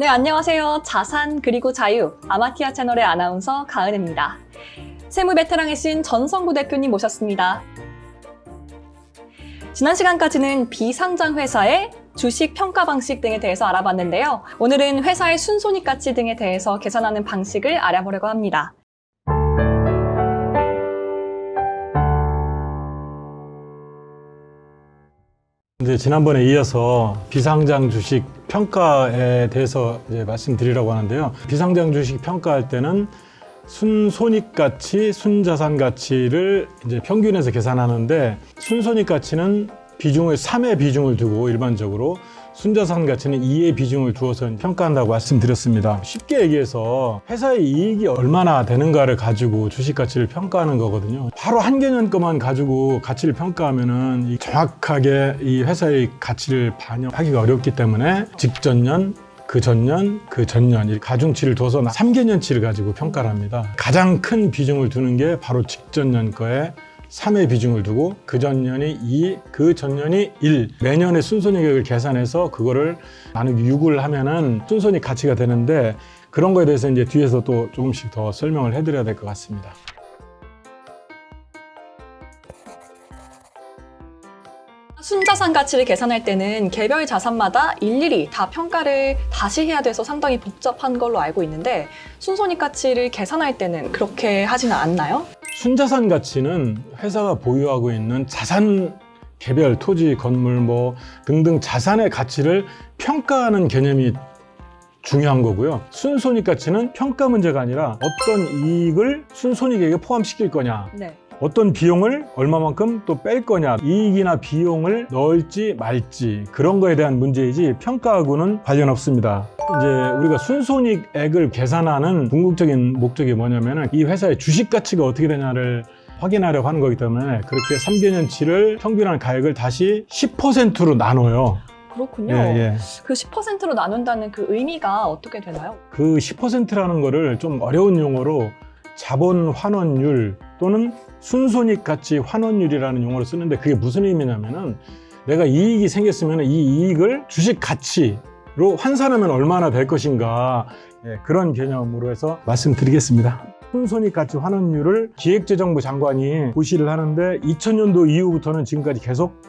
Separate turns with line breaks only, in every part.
네, 안녕하세요. 자산 그리고 자유 아마티아 채널의 아나운서 가은입니다. 세무 베테랑이신 전성구 대표님 모셨습니다. 지난 시간까지는 비상장 회사의 주식 평가 방식 등에 대해서 알아봤는데요. 오늘은 회사의 순손익 가치 등에 대해서 계산하는 방식을 알아보려고 합니다.
이제 지난번에 이어서 비상장 주식 평가에 대해서 이제 말씀드리려고 하는데요. 비상장 주식 평가할 때는 순손익 가치, 순자산 가치를 이제 평균해서 계산하는데 순손익 가치는 비중을 3의 비중을 두고 일반적으로 순자산 가치는 2의 비중을 두어서 평가한다고 말씀드렸습니다. 쉽게 얘기해서 회사의 이익이 얼마나 되는가를 가지고 주식 가치를 평가하는 거거든요. 바로 한 개년 것만 가지고 가치를 평가하면은 이 정확하게 이 회사의 가치를 반영하기가 어렵기 때문에 직전년 그 전년, 그 전년, 이 가중치를 둬서 3개년치를 가지고 평가를 합니다. 가장 큰 비중을 두는 게 바로 직전년 거에 3의 비중을 두고 그 전년이 2, 그 전년이 1. 매년의 순손익을 계산해서 그거를 나누기 6을 하면은 순손익 가치가 되는데 그런 거에 대해서 이제 뒤에서 또 조금씩 더 설명을 해드려야 될 것 같습니다.
순자산 가치를 계산할 때는 개별 자산마다 일일이 다 평가를 다시 해야 돼서 상당히 복잡한 걸로 알고 있는데 순손익 가치를 계산할 때는 그렇게 하지는 않나요?
순자산 가치는 회사가 보유하고 있는 자산 개별 토지, 건물 뭐 등등 자산의 가치를 평가하는 개념이 중요한 거고요. 순손익 가치는 평가 문제가 아니라 어떤 이익을 순손익에게 포함시킬 거냐,
네.
어떤 비용을 얼마만큼 또 뺄 거냐, 이익이나 비용을 넣을지 말지 그런 거에 대한 문제이지 평가하고는 관련 없습니다. 이제 우리가 순손익액을 계산하는 궁극적인 목적이 뭐냐면은 이 회사의 주식 가치가 어떻게 되냐를 확인하려고 하는 거기 때문에 그렇게 3개년치를 평균한 가액을 다시 10%로 나눠요.
그렇군요.
예, 예.
그 10%로 나눈다는 그 의미가 어떻게 되나요?
그 10%라는 거를 좀 어려운 용어로 자본 환원율 또는 순손익 가치 환원율이라는 용어를 쓰는데 그게 무슨 의미냐면은 내가 이익이 생겼으면 이 이익을 주식 가치로 환산하면 얼마나 될 것인가 예, 그런 개념으로 해서 말씀드리겠습니다. 순손익 가치 환원율을 기획재정부 장관이 고시를 하는데 2000년도 이후부터는 지금까지 계속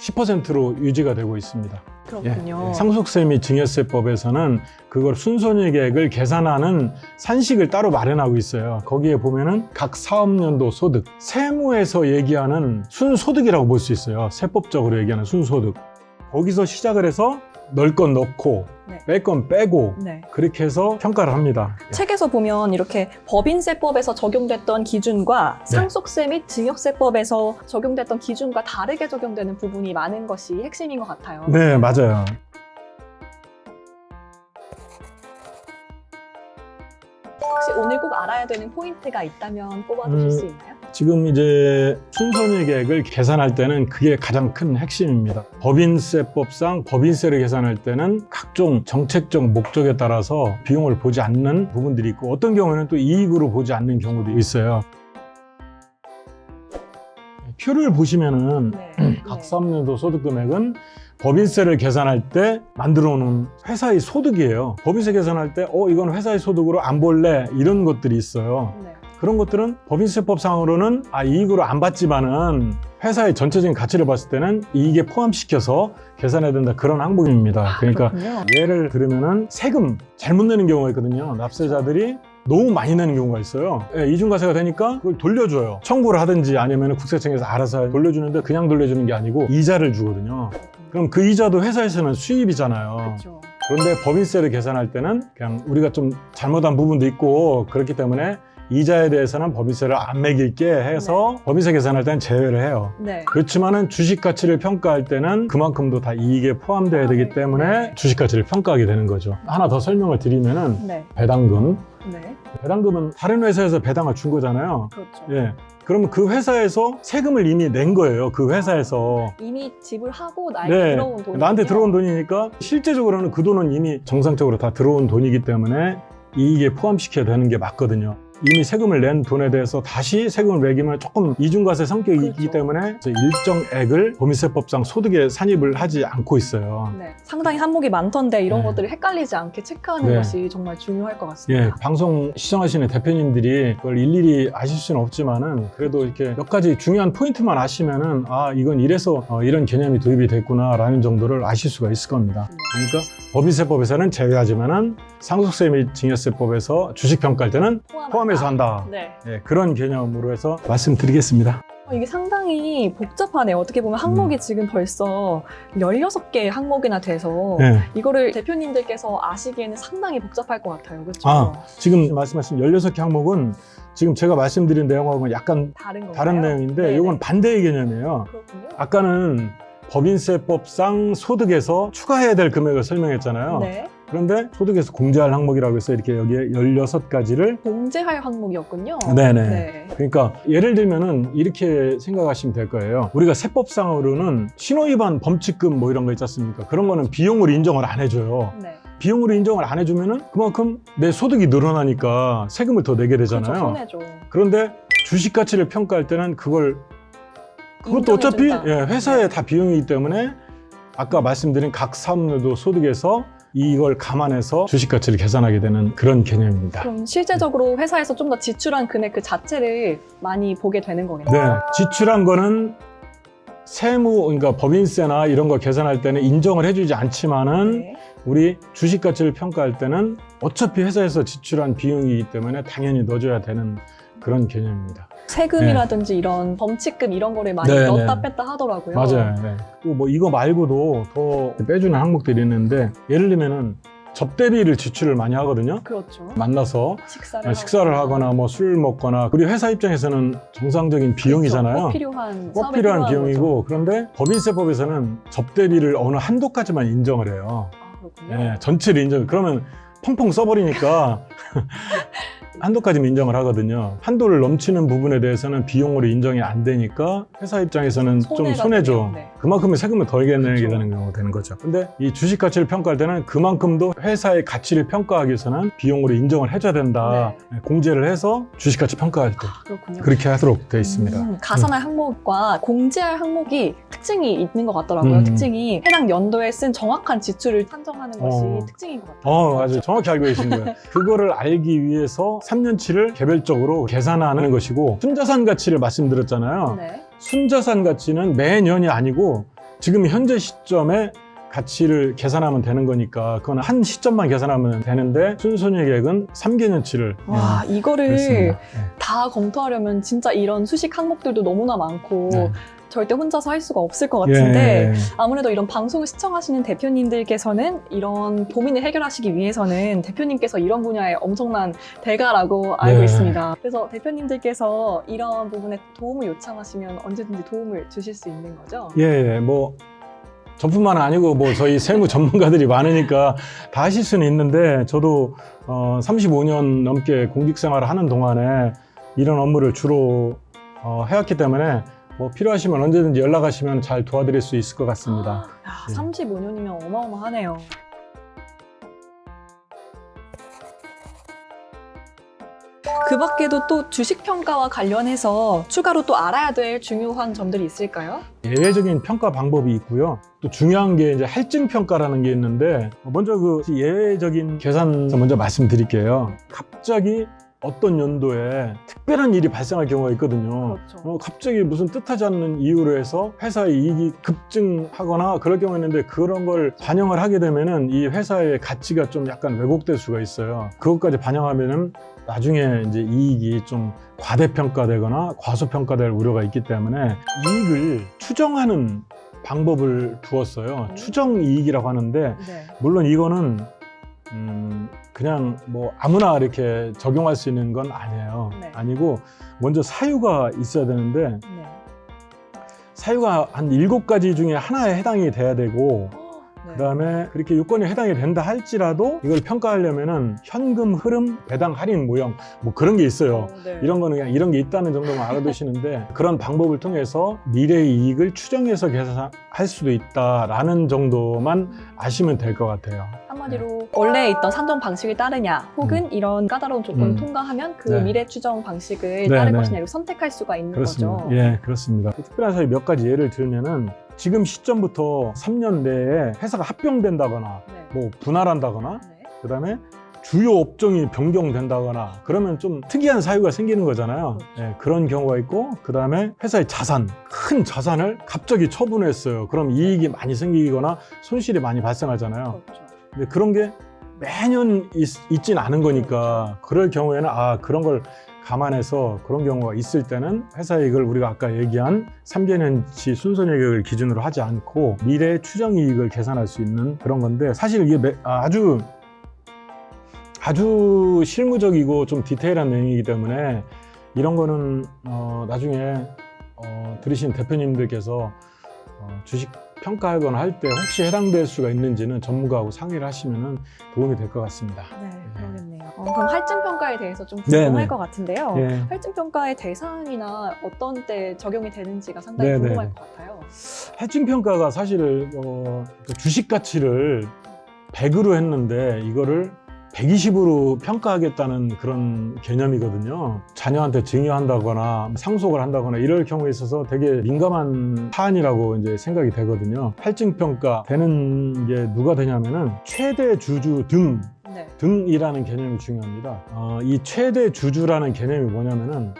10%로 유지가 되고 있습니다.
그렇군요.
예, 상속세 및 증여세법에서는 그걸 순손익액을 계산하는 산식을 따로 마련하고 있어요. 거기에 보면은 각 사업년도 소득, 세무에서 얘기하는 순소득이라고 볼 수 있어요. 세법적으로 얘기하는 순소득. 거기서 시작을 해서 넣을 건 넣고
네.
뺄 건 빼고
네.
그렇게 해서 평가를 합니다.
책에서 보면 이렇게 법인세법에서 적용됐던 기준과
네.
상속세 및 증여세법에서 적용됐던 기준과 다르게 적용되는 부분이 많은 것이 핵심인 것 같아요.
네, 맞아요.
혹시 오늘 꼭 알아야 되는 포인트가 있다면 뽑아주실
음.
수 있나요?
지금 이제 순손익액을 계산할 때는 그게 가장 큰 핵심입니다. 법인세법상 법인세를 계산할 때는 각종 정책적 목적에 따라서 비용을 보지 않는 부분들이 있고 어떤 경우에는 또 이익으로 보지 않는 경우도 있어요. 표를 보시면은
네.
각 사업년도 소득 금액은 법인세를 계산할 때 만들어 놓은 회사의 소득이에요. 법인세 계산할 때, 어, 이건 회사의 소득으로 안 볼래? 이런 것들이 있어요.
네.
그런 것들은 법인세법상으로는 아, 이익으로 안 받지만은 회사의 전체적인 가치를 봤을 때는 이익에 포함시켜서 계산해야 된다. 그런 항목입니다. 그러니까
그렇군요.
예를 들으면은 세금 잘못 내는 경우가 있거든요. 납세자들이 너무 많이 내는 경우가 있어요. 예, 이중과세가 되니까 그걸 돌려줘요. 청구를 하든지 아니면 국세청에서 알아서 돌려주는데 그냥 돌려주는 게 아니고 이자를 주거든요. 그럼 그 이자도 회사에서는 수입이잖아요.
그렇죠.
그런데 법인세를 계산할 때는 그냥 우리가 좀 잘못한 부분도 있고 그렇기 때문에 이자에 대해서는 법인세를 안 매길게 해서 법인세 계산할 때는 제외를 해요.
네.
그렇지만은 주식 가치를 평가할 때는 그만큼도 다 이익에 포함돼야 되기 때문에 주식 가치를 평가하게 되는 거죠. 하나 더 설명을 드리면은
네.
배당금.
네.
배당금은 다른 회사에서 배당을 준 거잖아요.
그렇죠.
예. 그러면 그 회사에서 세금을 이미 낸 거예요. 그 회사에서.
이미 지불하고 나에게
네.
들어온 돈이
나한테 들어온 돈이니까 실제적으로는 그 돈은 이미 정상적으로 다 들어온 돈이기 때문에 이익에 포함시켜야 되는 게 맞거든요. 이미 세금을 낸 돈에 대해서 다시 세금을 매기면 조금 이중과세 성격이 있기
그렇죠.
때문에 이제 일정액을 법인세법상 소득에 산입을 하지 않고 있어요.
네. 상당히 항목이 많던데 이런
네.
것들을 헷갈리지 않게 체크하는
네.
것이 정말 중요할 것
예,
같습니다.
방송 시청하시는 대표님들이 그걸 일일이 아실 수는 없지만은 그래도 이렇게 몇 가지 중요한 포인트만 아시면은 아 이건 이래서 어, 이런 개념이 도입이 됐구나라는 정도를 아실 수가 있을 겁니다. 그러니까 법인세법에서는 제외하지만은 상속세 및 증여세법에서 주식 평가할 때는 포함해서 한다.
네.
예, 그런 개념으로 해서 말씀드리겠습니다.
어, 이게 상당히 복잡하네요. 어떻게 보면 항목이
음.
지금 벌써 16개의 항목이나 돼서
예.
이거를 대표님들께서 아시기에는 상당히 복잡할 것 같아요. 그렇죠?
아, 지금 말씀하신 16개 항목은 지금 제가 말씀드린 내용하고는 약간
다른 건가요?
다른 내용인데
네네.
이건 반대의 개념이에요.
그렇군요.
아까는 법인세법상 소득에서 추가해야 될 금액을 설명했잖아요.
네.
그런데 소득에서 공제할 항목이라고 해서 이렇게 여기에 16가지를
공제할 항목이었군요.
네네.
네.
그러니까 예를 들면은 이렇게 생각하시면 될 거예요. 우리가 세법상으로는 신호위반 범칙금 뭐 이런 거 있지 않습니까? 그런 거는 비용으로 인정을 안 해줘요.
네.
비용으로 인정을 안 해주면은 그만큼 내 소득이 늘어나니까 세금을 더 내게
그렇죠.
되잖아요.
손해죠.
그런데 주식 가치를 평가할 때는 그걸 그것도 어차피. 예, 회사에
네.
다 비용이기 때문에 아까 말씀드린 각 사업료도 소득에서 이걸 감안해서 주식 가치를 계산하게 되는 그런 개념입니다.
그럼 실제적으로 회사에서 좀 더 지출한 금액 그 자체를 많이 보게 되는 거겠네요.
네, 지출한 거는 세무 그러니까 법인세나 이런 거 계산할 때는 인정을 해주지 않지만은
네.
우리 주식 가치를 평가할 때는 어차피 회사에서 지출한 비용이기 때문에 당연히 넣어줘야 되는 그런 개념입니다.
세금이라든지 이런 범칙금 이런 거를 많이
네,
넣었다
네.
뺐다 하더라고요.
맞아요. 네. 또뭐 이거 말고도 더 빼주는 항목들이 있는데 예를 들면은 접대비를 지출을 많이 하거든요.
그렇죠.
만나서
식사를,
식사를 하거나 뭐술 먹거나 우리 회사 입장에서는 정상적인 비용이잖아요.
그렇죠. 꼭 필요한
꼭
사업에
필요한
필요한
비용이고 그런데 법인세법에서는 접대비를 어느 한도까지만 인정을 해요.
거죠. 아, 그렇군요.
예, 전체를 인정. 그러면 펑펑 써버리니까 한도까지만 인정을 하거든요. 한도를 넘치는 부분에 대해서는 비용으로 인정이 안 되니까 회사 입장에서는 좀 손해죠.
네.
그만큼의 세금을 덜게 내게. 되는 경우가 되는 거죠. 근데 이 주식 가치를 평가할 때는 그만큼도 회사의 가치를 평가하기 위해서는 비용으로 인정을 해줘야 된다. 예, 공제를 해서 주식 가치 평가할 때
아, 그렇군요.
그렇게 하도록 되어 있습니다.
음, 가산할 항목과 공제할 항목이 특징이 있는 것 같더라고요.
음.
특징이 해당 연도에 쓴 정확한 지출을 산정하는 것이
어.
특징인 것 같아요.
어, 아주 정확히 알고 계신 거예요. 그거를 알기 위해서 3년치를 개별적으로 계산하는 것이고 순자산 가치를 말씀드렸잖아요.
네.
순자산 가치는 매년이 아니고 지금 현재 시점에 가치를 계산하면 되는 거니까 그건 한 시점만 계산하면 되는데 순손익액은 3개년치를
와 이거를
그렇습니다.
다 검토하려면 진짜 이런 수식 항목들도 너무나 많고
네.
절대 혼자서 할 수가 없을 것 같은데
예.
아무래도 이런 방송을 시청하시는 대표님들께서는 이런 고민을 해결하시기 위해서는 대표님께서 이런 분야에 엄청난 대가라고 알고
네.
있습니다. 그래서 대표님들께서 이런 부분에 도움을 요청하시면 언제든지 도움을 주실 수 있는 거죠?
예, 예, 뭐 저뿐만 아니고 뭐 저희 세무 전문가들이 많으니까 다 하실 수는 있는데 저도 어, 35년 넘게 공직 생활을 하는 동안에 이런 업무를 주로 어, 해왔기 때문에 뭐 필요하시면 언제든지 연락하시면 잘 도와드릴 수 있을 것 같습니다.
야,
예.
35년이면 어마어마하네요. 그 밖에도 또 주식 평가와 관련해서 추가로 또 알아야 될 중요한 점들이 있을까요?
예외적인 평가 방법이 있고요. 또 중요한 게 이제 할증 평가라는 게 있는데 먼저 그 예외적인 계산 먼저 말씀드릴게요. 갑자기 어떤 연도에 특별한 일이 발생할 경우가 있거든요.
그렇죠.
어, 갑자기 무슨 뜻하지 않는 이유로 해서 회사의 이익이 급증하거나 그럴 경우 있는데 그런 걸 반영을 하게 되면은 이 회사의 가치가 좀 약간 왜곡될 수가 있어요. 그것까지 반영하면은 나중에 이제 이익이 좀 과대평가되거나 과소평가될 우려가 있기 때문에 이익을 추정하는 방법을 두었어요.
음.
추정 이익이라고 하는데
네.
물론 이거는 음, 그냥 뭐 아무나 이렇게 적용할 수 있는 건 아니에요.
네.
아니고 먼저 사유가 있어야 되는데
네.
사유가 한 일곱 가지 중에 하나에 해당이 돼야 되고
네.
그다음에 그렇게 요건에 해당이 된다 할지라도 이걸 평가하려면은 현금 흐름 배당 할인 모형 뭐 그런 게 있어요.
어, 네.
이런 거는 그냥 이런 게 있다는 정도만 알아두시는데 그런 방법을 통해서 미래 이익을 추정해서 계산할 수도 있다라는 정도만 아시면 될 것 같아요.
한마디로 원래 있던 산정 방식을 따르냐 혹은 이런 까다로운 조건을
음.
통과하면 그
네.
미래 추정 방식을
네,
따를
네.
것이냐를 선택할 수가 있는
그렇습니다.
거죠.
예, 그렇습니다. 특별한 사유 몇 가지 예를 들면은 지금 시점부터 3년 내에 회사가 합병된다거나
네.
뭐 분할한다거나
네.
그다음에 주요 업종이 변경된다거나 그러면 좀 특이한 사유가 생기는 거잖아요.
그렇죠.
예, 그런 경우가 있고 그 다음에 회사의 자산, 큰 자산을 갑자기 처분했어요. 그럼 이익이 많이 생기거나 손실이 많이 발생하잖아요.
그렇죠.
근데 그런 게 매년 있, 진 않은 거니까 그럴 경우에는 아 그런 걸 감안해서 그런 경우가 있을 때는 회사 이익을 우리가 아까 얘기한 3개년치 순손익을 기준으로 하지 않고 미래 추정 이익을 계산할 수 있는 그런 건데 사실 이게 매- 아, 아주 아주 실무적이고 좀 디테일한 내용이기 때문에 이런 거는 어, 나중에 어, 들으신 대표님들께서 어, 주식 평가하거나 할 때 혹시 해당될 수가 있는지는 전문가하고 상의를 하시면 도움이 될 것 같습니다.
네, 그러겠네요. 어, 그럼 할증 평가에 대해서 좀
네,
궁금할
네.
것 같은데요.
예.
할증 평가의 대상이나 어떤 때 적용이 되는지가 상당히
네,
궁금할
네.
것 같아요.
해증 평가가 사실 어, 그 주식 가치를 100으로 했는데 이거를 120으로 평가하겠다는 그런 개념이거든요. 자녀한테 증여한다거나 상속을 한다거나 이럴 경우에 있어서 되게 민감한 사안이라고 이제 생각이 되거든요. 할증 평가 되는 게 누가 되냐면은 최대 주주 등
네.
등이라는 개념이 중요합니다. 어, 이 최대 주주라는 개념이 뭐냐면은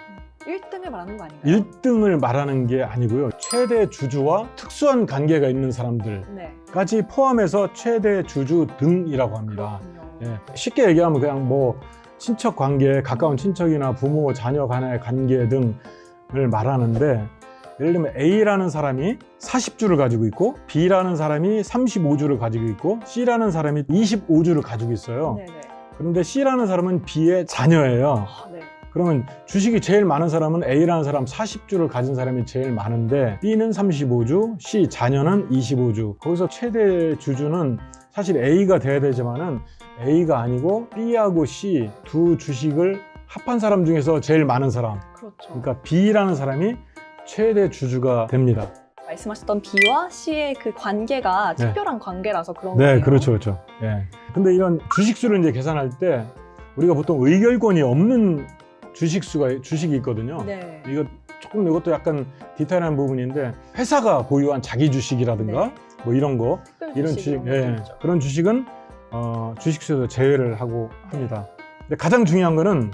1등을 말하는 거 아닌가요?
1등을 말하는 게 아니고요. 최대 주주와 특수한 관계가 있는 사람들까지
네.
포함해서 최대 주주 등이라고 합니다.
그렇군요.
예, 쉽게 얘기하면 그냥 뭐 친척 관계, 가까운 친척이나 부모, 자녀 간의 관계 등을 말하는데 예를 들면 A라는 사람이 40주를 가지고 있고 B라는 사람이 35주를 가지고 있고 C라는 사람이 25주를 가지고 있어요.
네네.
그런데 C라는 사람은 B의 자녀예요.
아, 네.
그러면 주식이 제일 많은 사람은 A라는 사람 40주를 가진 사람이 제일 많은데 B는 35주, C 자녀는 25주. 거기서 최대 주주는 사실 A가 돼야 되지만은 A가 아니고 B하고 C 두 주식을 합한 사람 중에서 제일 많은 사람.
그렇죠.
그러니까 B라는 사람이 최대 주주가 됩니다.
말씀하셨던 B와 C의 그 관계가
네.
특별한 관계라서 그런
네,
거예요.
그렇죠, 그렇죠. 예. 근데 이런 주식수를 이제 계산할 때 우리가 보통 의결권이 없는 주식수가 주식이 있거든요.
네.
이거 조금 이것도 약간 디테일한 부분인데 회사가 보유한 자기 주식이라든가
네.
뭐 이런 거 이런
주식
예,
있죠.
그런 주식은 어, 주식수에서 제외를 하고 합니다. 근데 가장 중요한 거는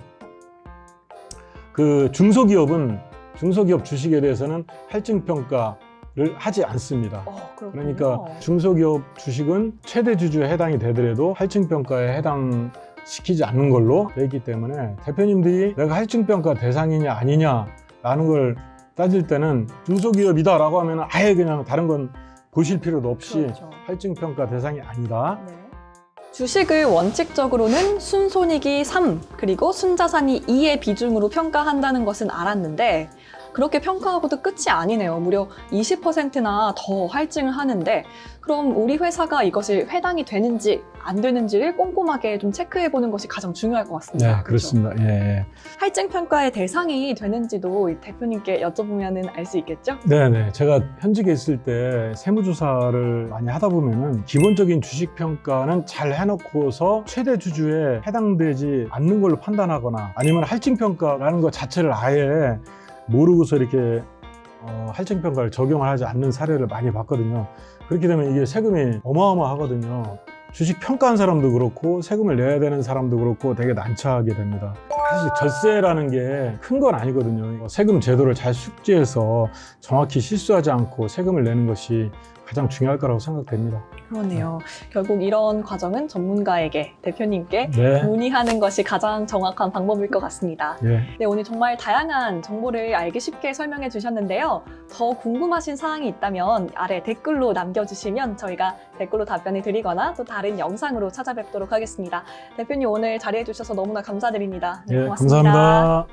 그 중소기업은 중소기업 주식에 대해서는 할증 평가를 하지 않습니다.
어.
그러니까 중소기업 주식은 최대 주주에 해당이 되더라도 할증 평가에 해당 시키지 않는 걸로 되어 있기 때문에 대표님들이 내가 할증 평가 대상이냐 아니냐라는 걸 따질 때는 중소기업이다라고 하면 아예 그냥 다른 건 보실 필요도 없이
그렇죠.
할증 평가 대상이 아니다.
네. 주식을 원칙적으로는 순손익이 3 그리고 순자산이 2의 비중으로 평가한다는 것은 알았는데 그렇게 평가하고도 끝이 아니네요. 무려 20%나 더 할증을 하는데 그럼 우리 회사가 이것을 해당이 되는지 안 되는지를 꼼꼼하게 좀 체크해 보는 것이 가장 중요할 것 같습니다.
네, 그렇습니다. 예, 예.
할증 평가의 대상이 되는지도 이 대표님께 여쭤보면 알수 있겠죠?
네, 네. 제가 현직에 있을 때 세무조사를 많이 하다 보면은 기본적인 주식 평가는 잘 해놓고서 최대 주주에 해당되지 않는 걸로 판단하거나 아니면 할증 평가라는 것 자체를 아예 모르고서 이렇게 어, 할증 평가를 적용을 하지 않는 사례를 많이 봤거든요. 그렇게 되면 이게 세금이 어마어마하거든요. 주식 평가한 사람도 그렇고 세금을 내야 되는 사람도 그렇고 되게 난처하게 됩니다. 사실 절세라는 게 큰 건 아니거든요. 세금 제도를 잘 숙지해서 정확히 실수하지 않고 세금을 내는 것이 가장 중요할 거라고 생각됩니다.
그러네요. 결국 이런 과정은 전문가에게 대표님께
네.
문의하는 것이 가장 정확한 방법일 것 같습니다.
예.
네, 오늘 정말 다양한 정보를 알기 쉽게 설명해 주셨는데요. 더 궁금하신 사항이 있다면 아래 댓글로 남겨주시면 저희가 댓글로 답변을 드리거나 또 다른 영상으로 찾아뵙도록 하겠습니다. 대표님 오늘 자리해 주셔서 너무나 감사드립니다. 네,
예,
고맙습니다.
감사합니다.